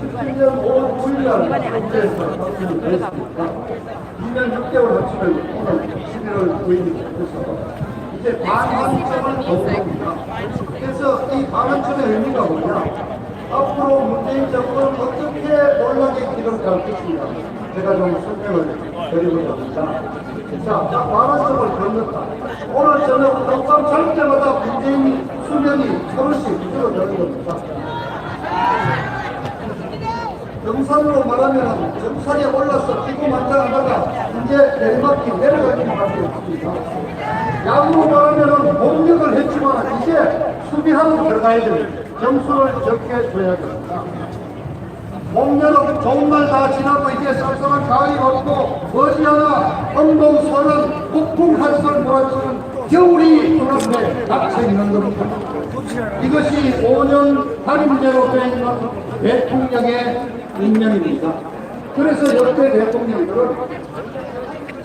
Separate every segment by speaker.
Speaker 1: 2017년 5월 9일날 국회에서 발표를 했습니다. 2년 6개월 합치면 오늘 11월 9일이 돼서 이제 반환점을 거듭합니다. 그래서 이 반환점의 의미가 뭐냐? 앞으로 문재인 정부는 어떻게 논란의 길을 갈 것인가? 제가 좀 설명을 드리고자 합니다. 자, 반환점을 건넜다. 오늘 저녁 잘 때마다 문재인 수명이 서울씩 줄어드는 겁니다. 정산으로 말하면 정산에 올라서 기고만장하다가 이제 내리막기 내려가는 밖에 없습니다. 야구로 말하면 공격을 했지만 이제 수비하러 들어가야 됩니다. 점수를 적게 줘야 됩니다. 봄, 여름 좋은 날 다 지나고 이제 쌀쌀한 가을이 왔고 머지않아 엄동 서른 폭풍 한설 몰아치는 겨울이 눈앞에 닥쳐 있는 겁니다. 이것이 5년 단임제로 되어 있는 대통령의 임명입니다. 그래서 역대 대통령들은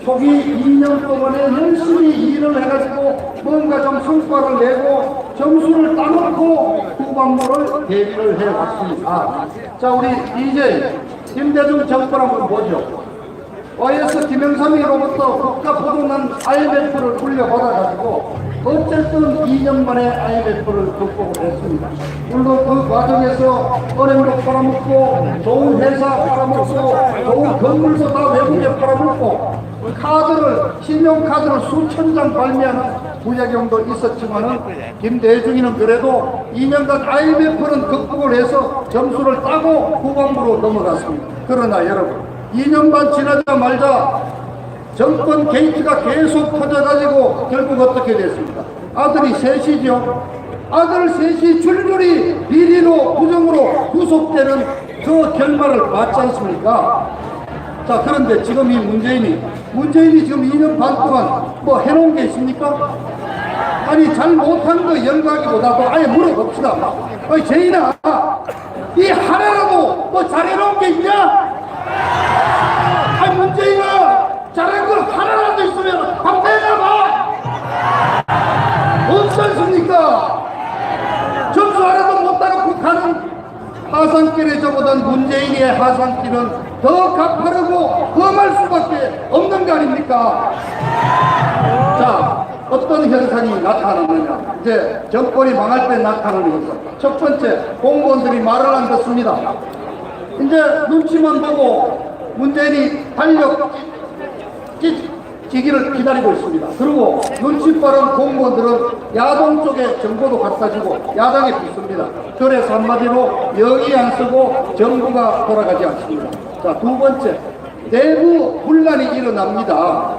Speaker 1: 초기 2년 동안에 열심히 일을 해가지고 뭔가 좀 성과를 내고 점수를 따놓고 후반부를 대비를 해왔습니다. 자, 우리 DJ 김대중 정권 한번 보죠. OS 김영삼이로부터 국가포도난 IMF를 물려받아가지고 어쨌든 2년 만에 IMF를 극복을 했습니다. 물론 그 과정에서 은행도 팔아먹고 좋은 회사 팔아먹고 좋은 건물도 다 외국에 팔아먹고 카드를 신용카드를 수천 장 발매하는 부작용도 있었지만은 김대중이는 그래도 2년간 IMF는 극복을 해서 점수를 따고 후반부로 넘어갔습니다. 그러나 여러분 2년 반 지나자마자 정권 게이트가 계속 터져가지고 결국 어떻게 됐습니까? 아들이 셋이죠. 아들 셋이 줄줄이 비리로 부정으로 구속되는 그 결말을 봤지 않습니까? 자 그런데 지금 이 문재인이 문재인이 지금 2년 반 동안 뭐 해놓은 게 있습니까? 아니 잘 못한 거 열가기보다도 아예 물어봅시다. 어이 제인아 이 하나라도 뭐 잘해놓은 게 있냐? 아 문재인아 잘한 거 하나라도 하산길에 저보단 문재인의 하산길은 더 가파르고 험할 수밖에 없는 거 아닙니까? 자 어떤 현상이 나타나느냐? 이제 정권이 망할 때 나타나는 것은 첫 번째 공무원들이 말을 안 듣습니다. 이제 눈치만 보고 문재인이 달력 찌, 지기를 기다리고 있습니다. 그리고 눈치 빠른 공무원들은 야동 쪽에 정보도 갖다 주고 야당에 붙습니다. 그래서 한마디로 여기 안 쓰고 정부가 돌아가지 않습니다. 자, 두 번째. 내부 분란이 일어납니다.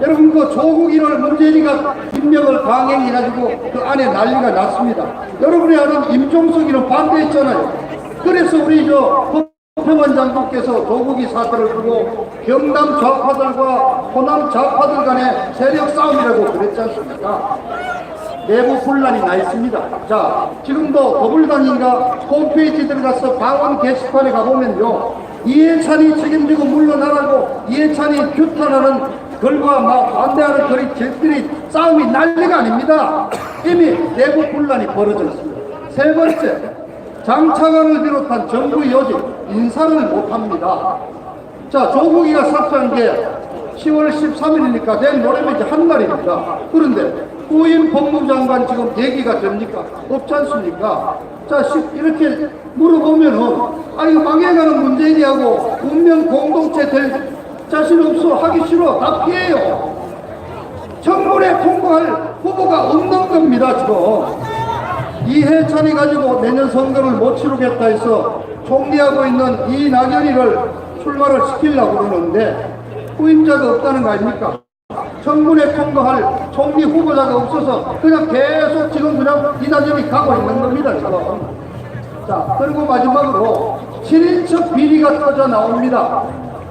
Speaker 1: 여러분 그 조국 1월 문재인이가 임명을 강행해가지고 그 안에 난리가 났습니다. 여러분이 아는 임종석이는 반대했잖아요. 그래서 우리 저 평원 장군께서 조국이 사태를 두고 경남 좌파들과 호남 좌파들 간의 세력 싸움이라고 그랬지 않습니까? 내부 분란이 나 있습니다. 자, 지금도 더불당인가 홈페이지 들어가서 방언 게시판에 가보면요. 이해찬이 책임지고 물러나라고 이해찬이 규탄하는 글과 막 반대하는 글이 저들이 싸움이 난리가 아닙니다. 이미 내부 분란이 벌어졌습니다. 세 번째, 장차관을 비롯한 정부 요직 인사를 못합니다. 자, 조국이가 사퇴한 게 10월 13일이니까 내일 모레면 한 날입니다. 그런데 후임 법무장관 지금 얘기가 됩니까? 없지 않습니까? 자, 시- 이렇게 물어보면은, 아, 이거 망해가는 문재인이하고 운명 공동체 될 자신 없어. 하기 싫어. 다 피해요. 청문회 통과할 후보가 없는 겁니다, 지금. 이해찬이 가지고 내년 선거를 못 치르겠다 해서 총리하고 있는 이낙연이를 출마를 시키려고 그러는데 후임자가 없다는 거 아닙니까? 청문회 통과할 총리 후보자가 없어서 그냥 계속 지금 그냥 이낙연이 가고 있는 겁니다, 지금. 자, 그리고 마지막으로 7인척 비리가 터져 나옵니다.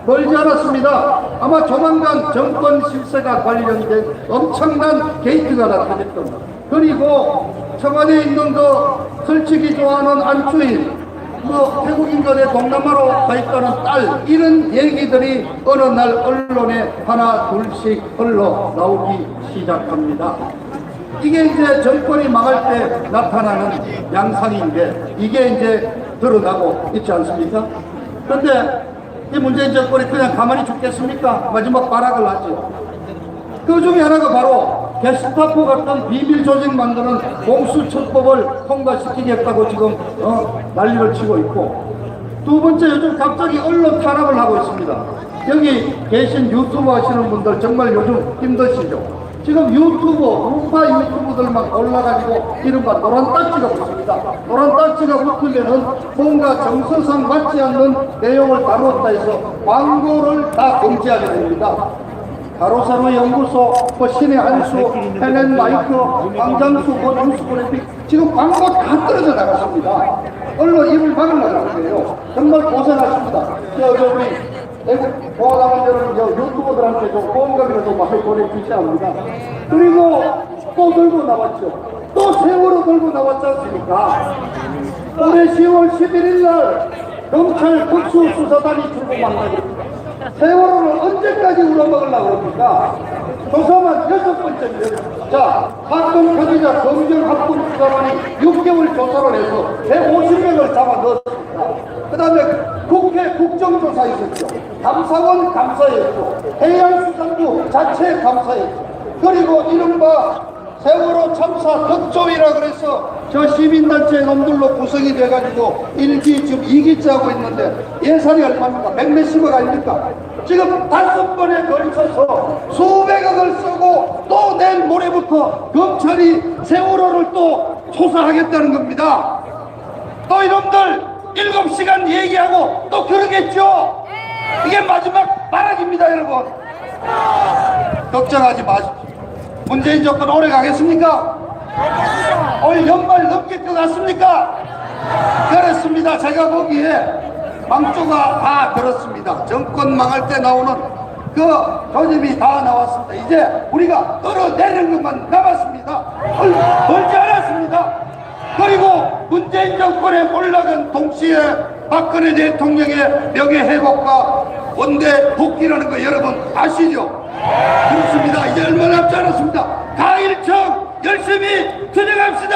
Speaker 1: 멀지 않았습니다. 아마 조만간 정권 실세가 관련된 엄청난 게이트가 나타날 겁니다. 그리고 청와대에 있는 그 설치기 좋아하는 안주인, 뭐 태국인간의 동남아로 가 있다는 딸, 이런 얘기들이 어느 날 언론에 하나 둘씩 흘러 나오기 시작합니다. 이게 이제 정권이 망할 때 나타나는 양상인데 이게 이제 드러나고 있지 않습니까? 그런데 이 문재인 정권이 그냥 가만히 죽겠습니까? 마지막 발악을 하죠. 그 중에 하나가 바로 게스타포 같은 비밀 조직 만드는 공수처법을 통과시키겠다고 지금 어, 난리를 치고 있고 두 번째 요즘 갑자기 언론 탄압을 하고 있습니다. 여기 계신 유튜브 하시는 분들 정말 요즘 힘드시죠? 지금 유튜브, 우파 유튜브들만 올라가지고 이른바 노란 딱지가 붙습니다. 노란 딱지가 붙으면은 뭔가 정서상 맞지 않는 내용을 다뤘다 해서 광고를 다 금지하게 됩니다. 가로세로 연구소, 뭐 신의 한수, 헬렌 마이크, 광장수, 뭐 뉴스그래픽 지금 광고 다 떨어져 나갔습니다. 언론 입을 막으려고 하는데요. 정말 고생하십니다. 저, 저 우리 대구 보아당원들은 저 유튜버들한테 좀 보험금이라도 많이 보내주셔야 합니다. 그리고 또 들고 나왔죠. 또 세월호 들고 나왔지 않습니까? 올해 10월 11일 날 검찰 특수수사단이 출범한다고 세월호를 언제까지 울어먹으려고 그럽니까? 조사만 여섯 번째입니다. 자, 학동 표지자 검경 학군 수사관이 6개월 조사를 해서 150명을 잡아 넣었습니다. 그 다음에 국회 국정조사 있었죠. 감사원 감사였죠. 해양수산부 자체 감사였죠. 그리고 이른바 세월호 참사 덕조이라 그래서 저 시민단체 놈들로 구성이 돼가지고 일기 지금 이기째 하고 있는데 예산이 얼마입니까? 백몇십억 아닙니까? 지금 다섯 번에 걸쳐서 수백억을 쓰고 또 내일 모레부터 검찰이 세월호를 또 조사하겠다는 겁니다. 또 이놈들 일곱 시간 얘기하고 또 그러겠죠? 이게 마지막 발악입니다 여러분 걱정하지 마십시오 문재인 정권 오래 가겠습니까? 올 연말 넘길 것 같습니까? 그렇습니다. 제가 보기에 망조가 다 들었습니다. 정권 망할 때 나오는 그 조짐이 다 나왔습니다. 이제 우리가 떨어내는 것만 남았습니다. 얼, 멀지 않았습니다. 그리고 문재인 정권에 올라간 동시에 박근혜 대통령의 명예 회복과 원대 복귀라는 거 여러분 아시죠? 그렇습니다. 이제 얼마 남지 않았습니다. 가일청 열심히 투쟁합시다.